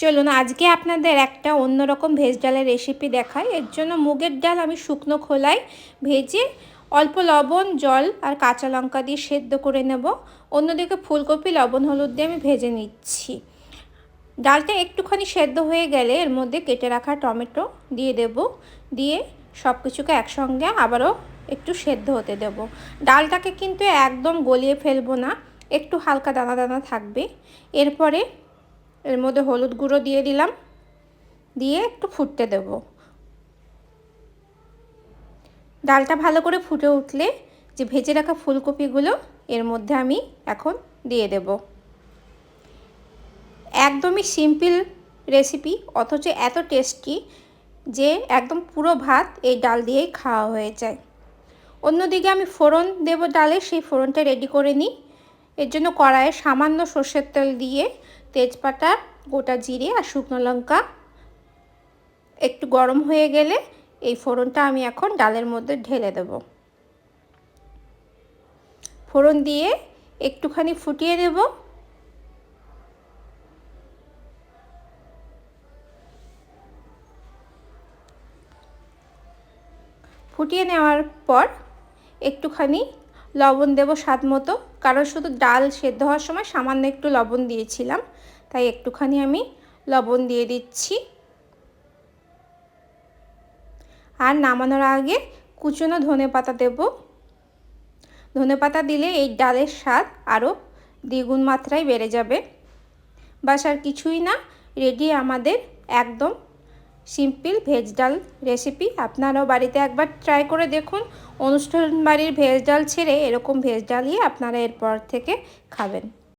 চলুন, আজকে আপনাদের একটা অন্যরকম ভেজ ডালের রেসিপি দেখাই। এর জন্য মুগের ডাল আমি শুকনো খোলায় ভেজে অল্প লবণ, জল আর কাঁচা লঙ্কা দিয়ে সেদ্ধ করে নেব। অন্যদিকে ফুলকপি, লবণ, হলুদ দিয়ে আমি ভেজে নিচ্ছি। ডালটা একটুখানি সেদ্ধ হয়ে গেলে এর মধ্যে কেটে রাখা টমেটো দিয়ে দেব। দিয়ে সব কিছুকে একসঙ্গে আবারও একটু সেদ্ধ হতে দেব। ডালটাকে কিন্তু একদম গলিয়ে ফেলব না, একটু হালকা দানা দানা থাকবে। এরপরে এর মধ্যে হলুদ গুঁড়ো দিয়ে দিলাম। দিয়ে একটু ফুটতে দেব। ডালটা ভালো করে ফুটে উঠলে যে ভেজে রাখা ফুলকপিগুলো এর মধ্যে আমি এখন দিয়ে দেব। একদমই সিম্পল রেসিপি, অথচ এত টেস্টি যে একদম পুরো ভাত এই ডাল দিয়েই খাওয়া হয়ে যায়। অন্যদিকে আমি ফোড়ন দেব ডালে, সেই ফোড়নটা রেডি করে নিই। এর জন্য কড়াইয়ে সামান্য সর্ষের তেল দিয়ে তেজপাতা, গোটা জিরে আর শুকনো লঙ্কা। একটু গরম হয়ে গেলে এই ফোড়নটা আমি এখন ডালের মধ্যে ঢেলে দেব। ফোড়ন দিয়ে একটুখানি ফুটিয়ে দেব। ফুটিয়ে নেওয়ার পর একটুখানি লবণ দেব স্বাদ মতো। কারণ শুধু ডাল সেদ্ধ হওয়ার সময় সামান্য একটু লবণ দিয়েছিলাম। তাই একটুখানি আমি লবণ দিয়ে দিচ্ছি। আর নামানোর আগে কুচনো ধনে পাতা দেব। ধনে পাতা দিলে এই ডালের স্বাদ আরও দ্বিগুণ মাত্রায় বেড়ে যাবে। বাস আর কিছুই না রেডি আমাদের একদম সিম্পল ভেজ ডাল রেসিপি। আপনারাও বাড়িতে একবার ট্রাই করে দেখুন। অনুষ্ঠান বাড়ির ভেজ ডাল ছেড়ে এরকম ভেজ ডালই আপনারা এরপর থেকে খাবেন।